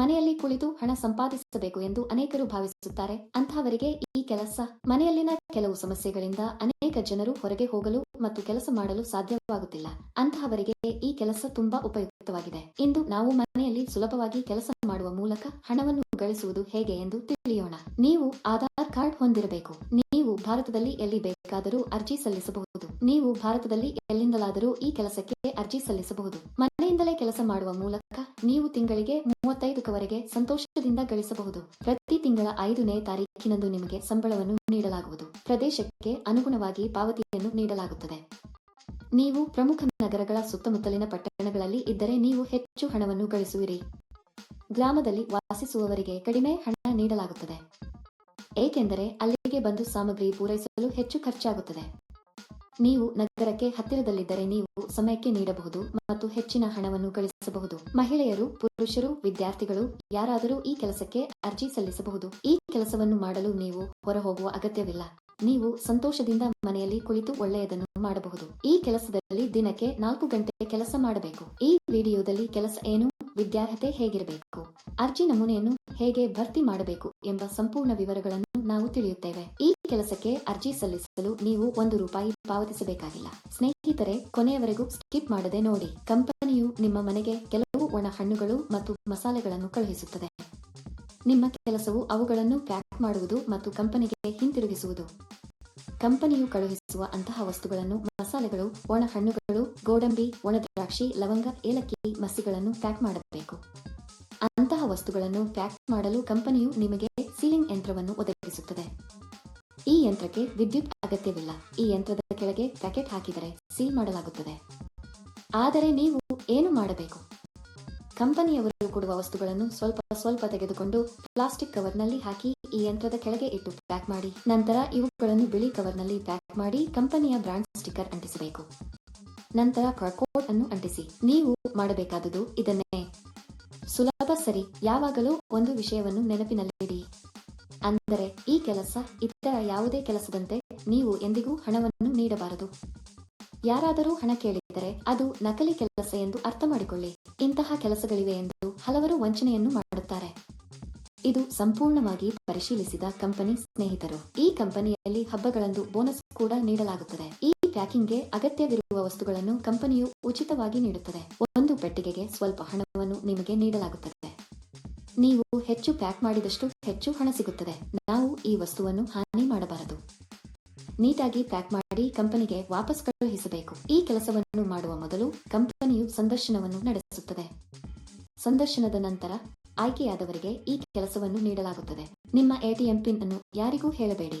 ಮನೆಯಲ್ಲಿ ಕುಳಿತು ಹಣ ಸಂಪಾದಿಸಬೇಕು ಎಂದು ಅನೇಕರು ಭಾವಿಸುತ್ತಾರೆ. ಅಂತಹವರಿಗೆ ಈ ಕೆಲಸ ಮನೆಯಲ್ಲಿನ ಕೆಲವು ಸಮಸ್ಯೆಗಳಿಂದ ಅನೇಕ ಜನರು ಹೊರಗೆ ಹೋಗಲು ಮತ್ತು ಕೆಲಸ ಮಾಡಲು ಸಾಧ್ಯವಾಗುತ್ತಿಲ್ಲ. ಅಂತಹವರಿಗೆ ಈ ಕೆಲಸ ತುಂಬಾ ಉಪಯುಕ್ತವಾಗಿದೆ. ಇಂದು ನಾವು ಮನೆಯಲ್ಲಿ ಸುಲಭವಾಗಿ ಕೆಲಸ ಮಾಡುವ ಮೂಲಕ ಹಣವನ್ನು ಗಳಿಸುವುದು ಹೇಗೆ ಎಂದು ತಿಳಿಯೋಣ. ನೀವು ಆಧಾರ್ ಕಾರ್ಡ್ ಹೊಂದಿರಬೇಕು. ನೀವು ಭಾರತದಲ್ಲಿ ಎಲ್ಲಿ ಬೇಕಾದರೂ ಅರ್ಜಿ ಸಲ್ಲಿಸಬಹುದು. ನೀವು ಭಾರತದಲ್ಲಿ ಎಲ್ಲಿಂದಲಾದರೂ ಈ ಕೆಲಸಕ್ಕೆ ಅರ್ಜಿ ಸಲ್ಲಿಸಬಹುದು. ಮನೆಯಿಂದಲೇ ಕೆಲಸ ಮಾಡುವ ಮೂಲಕ ನೀವು ತಿಂಗಳಿಗೆ ಮೂವತ್ತೈದಕ್ಕವರೆಗೆ ಸಂತೋಷದಿಂದ ಗಳಿಸಬಹುದು. ಪ್ರತಿ ತಿಂಗಳ ಐದನೇ ತಾರೀಕಿನಂದು ನಿಮಗೆ ಸಂಬಳವನ್ನು ನೀಡಲಾಗುವುದು. ಪ್ರದೇಶಕ್ಕೆ ಅನುಗುಣವಾಗಿ ಪಾವತಿಯನ್ನು ನೀಡಲಾಗುತ್ತದೆ. ನೀವು ಪ್ರಮುಖ ನಗರಗಳ ಸುತ್ತಮುತ್ತಲಿನ ಪಟ್ಟಣಗಳಲ್ಲಿ ಇದ್ದರೆ ನೀವು ಹೆಚ್ಚು ಹಣವನ್ನು ಗಳಿಸುವಿರಿ. ಗ್ರಾಮದಲ್ಲಿ ವಾಸಿಸುವವರಿಗೆ ಕಡಿಮೆ ಹಣ ನೀಡಲಾಗುತ್ತದೆ. ಏಕೆಂದರೆ ಅಲ್ಲಿಗೆ ಬಂದು ಸಾಮಗ್ರಿ ಪೂರೈಸಲು ಹೆಚ್ಚು ಖರ್ಚಾಗುತ್ತದೆ. ನೀವು ನಗರಕ್ಕೆ ಹತ್ತಿರದಲ್ಲಿದ್ದರೆ ನೀವು ಸಮಯಕ್ಕೆ ನೀಡಬಹುದು ಮತ್ತು ಹೆಚ್ಚಿನ ಹಣವನ್ನು ಗಳಿಸಬಹುದು. ಮಹಿಳೆಯರು, ಪುರುಷರು, ವಿದ್ಯಾರ್ಥಿಗಳು ಯಾರಾದರೂ ಈ ಕೆಲಸಕ್ಕೆ ಅರ್ಜಿ ಸಲ್ಲಿಸಬಹುದು. ಈ ಕೆಲಸವನ್ನು ಮಾಡಲು ನೀವು ಹೊರಹೋಗುವ ಅಗತ್ಯವಿಲ್ಲ. ನೀವು ಸಂತೋಷದಿಂದ ಮನೆಯಲ್ಲಿ ಕುಳಿತು ಒಳ್ಳೆಯದನ್ನು ಮಾಡಬಹುದು. ಈ ಕೆಲಸದಲ್ಲಿ ದಿನಕ್ಕೆ ನಾಲ್ಕು ಗಂಟೆ ಕೆಲಸ ಮಾಡಬೇಕು. ಈ ವಿಡಿಯೋದಲ್ಲಿ ಕೆಲಸ ಏನು, ವಿದ್ಯಾರ್ಹತೆ ಹೇಗಿರಬೇಕು, ಅರ್ಜಿ ನಮೂನೆಯನ್ನು ಹೇಗೆ ಭರ್ತಿ ಮಾಡಬೇಕು ಎಂಬ ಸಂಪೂರ್ಣ ವಿವರಗಳನ್ನು ನಾವು ತಿಳಿಯುತ್ತೇವೆ. ಈ ಕೆಲಸಕ್ಕೆ ಅರ್ಜಿ ಸಲ್ಲಿಸಲು ನೀವು ಒಂದು ರೂಪಾಯಿ ಪಾವತಿಸಬೇಕಾಗಿಲ್ಲ. ಸ್ನೇಹಿತರೆ, ಕೊನೆಯವರೆಗೂ ಸ್ಕಿಪ್ ಮಾಡದೆ ನೋಡಿ. ಕಂಪನಿಯು ನಿಮ್ಮ ಮನೆಗೆ ಕೆಲವು ಒಣ ಹಣ್ಣುಗಳು ಮತ್ತು ಮಸಾಲೆಗಳನ್ನು ಕಳುಹಿಸುತ್ತದೆ. ನಿಮ್ಮ ಕೆಲಸವು ಅವುಗಳನ್ನು ಪ್ಯಾಕ್ ಮಾಡುವುದು ಮತ್ತು ಕಂಪನಿಗೆ ಹಿಂತಿರುಗಿಸುವುದು. ಕಂಪನಿಯು ಕಳುಹಿಸುವ ಅಂತಹ ವಸ್ತುಗಳನ್ನು, ಮಸಾಲೆಗಳು, ಒಣ ಹಣ್ಣುಗಳು, ಗೋಡಂಬಿ, ಒಣ ದ್ರಾಕ್ಷಿ, ಲವಂಗ, ಏಲಕ್ಕಿ ಮಸಿಗಳನ್ನು ಪ್ಯಾಕ್ ಮಾಡಬೇಕು. ವಸ್ತುಗಳನ್ನು ಪ್ಯಾಕ್ ಮಾಡಲು ಕಂಪನಿಯು ನಿಮಗೆ ಸೀಲಿಂಗ್ ಯಂತ್ರವನ್ನು ಒದಗಿಸುತ್ತದೆ. ಈ ಯಂತ್ರಕ್ಕೆ ವಿದ್ಯುತ್ ಅಗತ್ಯವಿಲ್ಲ. ಈ ಯಂತ್ರದ ಕೆಳಗೆ ಪ್ಯಾಕೆಟ್ ಹಾಕಿದರೆ ಸೀಲ್ ಮಾಡಲಾಗುತ್ತದೆ. ಆದರೆ ನೀವು ಏನು ಮಾಡಬೇಕು? ಕಂಪನಿಯವರು ಕೊಡುವ ವಸ್ತುಗಳನ್ನು ಸ್ವಲ್ಪ ಸ್ವಲ್ಪ ತೆಗೆದುಕೊಂಡು ಪ್ಲಾಸ್ಟಿಕ್ ಕವರ್ನಲ್ಲಿ ಹಾಕಿ ಈ ಯಂತ್ರದ ಕೆಳಗೆ ಇಟ್ಟು ಪ್ಯಾಕ್ ಮಾಡಿ, ನಂತರ ಇವುಗಳನ್ನು ಬಿಳಿ ಕವರ್ನಲ್ಲಿ ಪ್ಯಾಕ್ ಮಾಡಿ ಕಂಪನಿಯ ಬ್ರಾಂಡ್ ಸ್ಟಿಕ್ಕರ್ ಅಂಟಿಸಬೇಕು. ನಂತರ ಕೋಡ್ ಅನ್ನು ಅಂಟಿಸಿ. ನೀವು ಮಾಡಬೇಕಾದುದು ಇದನ್ನೇ. ಸುಲಭ ಸರಿ, ಯಾವಾಗಲೂ ಒಂದು ವಿಷಯವನ್ನು ನೆನಪಿನಲ್ಲಿಡಿ. ಅಂದರೆ, ಈ ಕೆಲಸ ಇತರ ಯಾವುದೇ ಕೆಲಸದಂತೆ ನೀವು ಎಂದಿಗೂ ಹಣವನ್ನು ನೀಡಬಾರದು. ಯಾರಾದರೂ ಹಣ ಕೇಳಿದರೆ ಅದು ನಕಲಿ ಕೆಲಸ ಎಂದು ಅರ್ಥ ಮಾಡಿಕೊಳ್ಳಿ ಇಂತಹ ಕೆಲಸಗಳಿವೆ ಎಂದು ಹಲವರು ವಂಚನೆಯನ್ನು ಮಾಡುತ್ತಾರೆ. ಇದು ಸಂಪೂರ್ಣವಾಗಿ ಪರಿಶೀಲಿಸಿದ ಕಂಪನಿ ಸ್ನೇಹಿತರು. ಈ ಕಂಪನಿಯಲ್ಲಿ ಹಬ್ಬಗಳಂದು ಬೋನಸ್ ಕೂಡ ನೀಡಲಾಗುತ್ತದೆ. ಈ ಪ್ಯಾಕಿಂಗ್ಗೆ ಅಗತ್ಯವಿರುವ ವಸ್ತುಗಳನ್ನು ಕಂಪನಿಯು ಉಚಿತವಾಗಿ ನೀಡುತ್ತದೆ. ಒಂದು ಪೆಟ್ಟಿಗೆಗೆ ಸ್ವಲ್ಪ ಹಣವನ್ನು ನಿಮಗೆ ನೀಡಲಾಗುತ್ತದೆ. ನೀವು ಹೆಚ್ಚು ಪ್ಯಾಕ್ ಮಾಡಿದಷ್ಟು ಹೆಚ್ಚು ಹಣ ಸಿಗುತ್ತದೆ. ನಾವು ಈ ವಸ್ತುವನ್ನು ಹಾನಿ ಮಾಡಬಾರದು. ನೀಟಾಗಿ ಪ್ಯಾಕ್ ಮಾಡಿ ಕಂಪನಿಗೆ ವಾಪಸ್ ಕಳುಹಿಸಬೇಕು. ಈ ಕೆಲಸವನ್ನು ಮಾಡುವ ಮೊದಲು ಕಂಪನಿಯು ಸಂದರ್ಶನವನ್ನು ನಡೆಸುತ್ತದೆ. ಸಂದರ್ಶನದ ನಂತರ ಆಯ್ಕೆಯಾದವರಿಗೆ ಈ ಕೆಲಸವನ್ನು ನೀಡಲಾಗುತ್ತದೆ. ನಿಮ್ಮ ಎಟಿಎಂ ಪಿನ್ ಅನ್ನು ಯಾರಿಗೂ ಹೇಳಬೇಡಿ.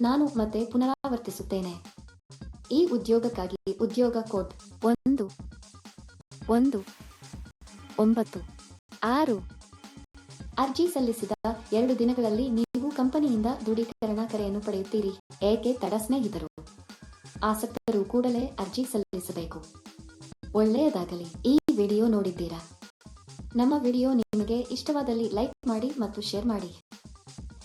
ನಾನು ಮತ್ತೆ ಪುನರಾವರ್ತಿಸುತ್ತೇನೆ. ಈ ಉದ್ಯೋಗಕ್ಕಾಗಿ ಉದ್ಯೋಗ ಕೋಡ್ ಒಂದು ಒಂದು, ಒಂಬತ್ತು, ಆರು. ಅರ್ಜಿ ಸಲ್ಲಿಸಿದ ಎರಡು ದಿನಗಳಲ್ಲಿ ನೀವು ಕಂಪನಿಯಿಂದ ದೃಢೀಕರಣ ಕರೆಯನ್ನು ಪಡೆಯುತ್ತೀರಿ, ಏಕೆ ತಡ ಸ್ನೇಹಿತರು? ಆಸಕ್ತರು ಕೂಡಲೇ ಅರ್ಜಿ ಸಲ್ಲಿಸಬೇಕು. ಒಳ್ಳೆಯದಾಗಲಿ. ಈ ವಿಡಿಯೋ ನೋಡಿದ್ದೀರಾ? ನಮ್ಮ ವಿಡಿಯೋ ನಿಮಗೆ ಇಷ್ಟವಾದಲ್ಲಿ ಲೈಕ್ ಮಾಡಿ ಮತ್ತು ಶೇರ್ ಮಾಡಿ.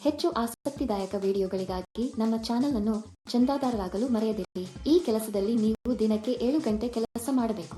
ಹೆಚ್ಚು ಆಸಕ್ತಿದಾಯಕ ವಿಡಿಯೋಗಳಿಗಾಗಿ ನಮ್ಮ ಚಾನೆಲ್ ಅನ್ನು ಚಂದಾದಾರರಾಗಲು ಮರೆಯದಿರಿ. ಈ ಕೆಲಸದಲ್ಲಿ ನೀವು ದಿನಕ್ಕೆ ಏಳು ಗಂಟೆ ಕೆಲಸ ಮಾಡಬೇಕು.